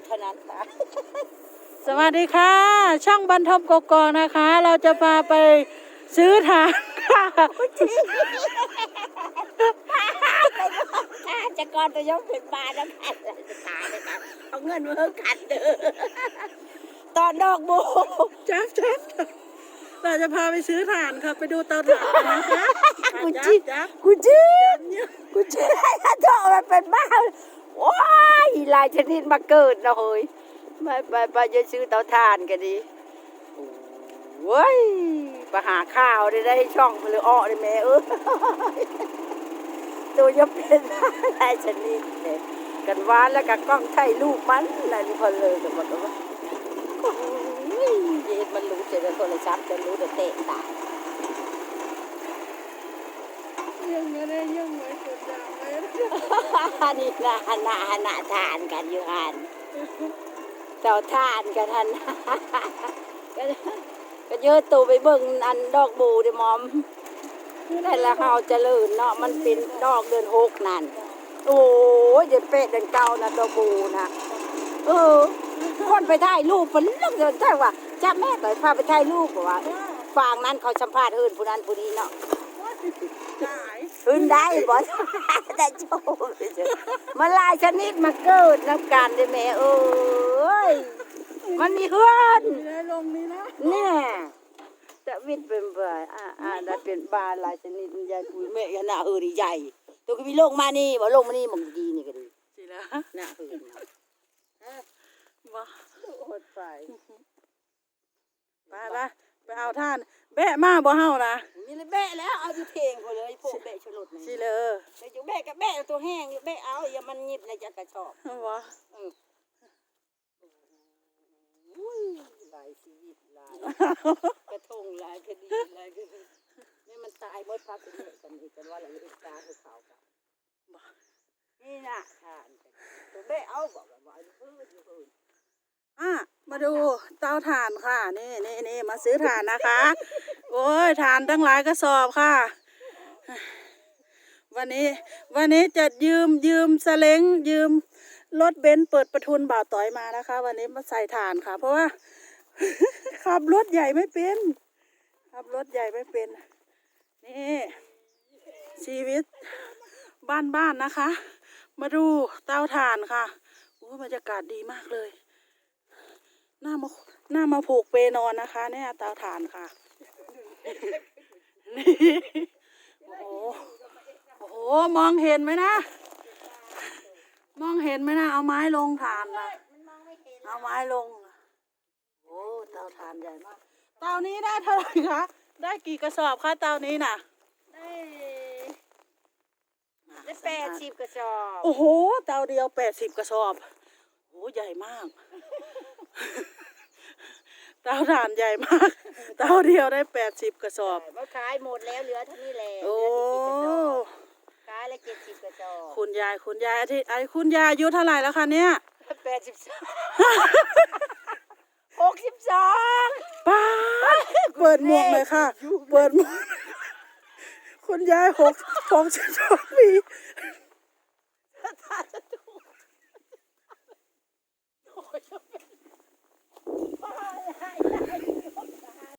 ดเท่านั้นค่ะ สวัสดีค่ะ ช่องบรรทมกกอกนะคะ เราจะพาไปซื้อทานค่ะข้าจะก่อนจะยกเป็นปลาน้ำแข็งเลยจะตายเลยครับเอาเงินมาเพิ่มกันเด้อตอนดอกโบจับจับจับเราจะพาไปซื้อถ่านค่ะ ไปดูเตาถ่านกันนะคะกูจีจับกูจีกูจีให้ข้าเจาะมันเป็นบ้าว้า ลายชนิดมาเกิดนะเฮ้ยไปไปไปจะซื้อเตาถ่านกันดีโอ้ยไปหาข้าวได้ได้ช่องหรืออ้อได้แม่เออตัวจะเป็นลายชนิดเลยกันวานแล้วก็กล้องไทยลูกมันนั่นพอเลยกันหมดแล้วว่าเย็นมันรู้เจอโทรศัพท์จะรู้แต่เตะตาย ยังไม่ได้ยังไม่กดดังเลยนี่นะหนาหนาทานกันอยู่หันเจ้าทานกันทันก็เยอะตัวไปเบิ่งอันดอกบูเดมอมแต่นละเฮาเจริญเนาะมันเป็นดอกเดือนหกนั่นโอ้ยเดือนเป็ดเดือนเก้านะดอกบูนะเออคนไปถ่ายรูปมันเรื่องเดินถ่ายว่าจ้าแม่ต่อยพาไปถ่ายรูปบอกว่าฟางนั้นเขาสัมภาษณ์เฮืนผู้นั้นผู้นี้เนาะ ขึ้นได้บ่แต่โชว์มาลายชนิดมาเกิดน้ำกันได้แม่เอ้ยมันมีเพื่อนไม่ได้ลงนี่นะเนี่ยจะวิทย์เป็นบ่าอ่าอ่าได้เป็นบานลายชนิดมันใหญ่ปุยแม่ขนาดเออดีใหญ่ตัวก็มีลงมานี่บ่ลงมานี่มึงดีนี่ก็ดีสิละหน้าเออบ่โคตรไปไปไป ไปเอาท่าน แบะมาบ่เฮานะมีเลยแบะแล้วเอาอยู่เพลงเขาเลยพวกแบะชลดนี่สิเลยแต่อยู่แบะกับแบะตัวแห้งอยู่แบะเอาอย่ามันหยิบในจักระชอบบ่อุ้ยหลายชีวิตหลายกระทงหลายคดีหลายคดีนี่มันตายหมดพักกันเนี่ยกันอีกกันว่าอะไรลูกตาคือเขากันนี่นะทานกันตัวแม่เอาบอกว่าว่าอยู่พื้นอยู่พื้นอะมา ดูเตาถ่านค่ะ นี่นี่นี่มาซื้อถ่านนะคะ โอ้ยถ่านตั้งหลายกระสอบค่ะ วันนี้วันนี้จะยืมยืมสเล้งยืมรถเบนซ์เปิดประทุนบ่าวต่อยมานะคะ วันนี้มาใส่ถ่านค่ะ เพราะว่า ขับรถใหญ่ไม่เป็น ขับรถใหญ่ไม่เป็น นี่ชีวิตบ้านๆนนะคะ มาดูเตาถ่านค่ะโอ้บรรยากาศดีมากเลย หน้ามาหน้ามาผูกเปนอนนะคะ เนี่ยเตาถ่านค่ะนี่โอ้โหโอ้โหมองเห็นไหมนะ มองเห็นไหมนะ เอาไม้ลงถ่านนะเอาไม้ลงโอ้เตาถ่านใหญ่มากเตานี้ได้เท่าไหร่คะได้กี่กระสอบคะเตานี้น่ะได้ได้แปดสิบกระสอบ โอ้โห เตาเดียวแปดสิบกระสอบโอ้ใหญ่มาก เตาถ่านใหญ่มาก เตาเดียวได้แปดสิบกระสอบว่าขายหมดแล้วเหลือเท่านี้แหละโอ้ขายละเจ็ดสิบกระสอบคุณยายคุณยายอาทิตย์ไอ้คุณยายอายุเท่าไหร่แล้วคะเนี่ยแปดสิบสองหกสิบสองป้าดเปิดหมวกเลยค่ะ เปิดหมวกคุณยายหกหกสิบสองปี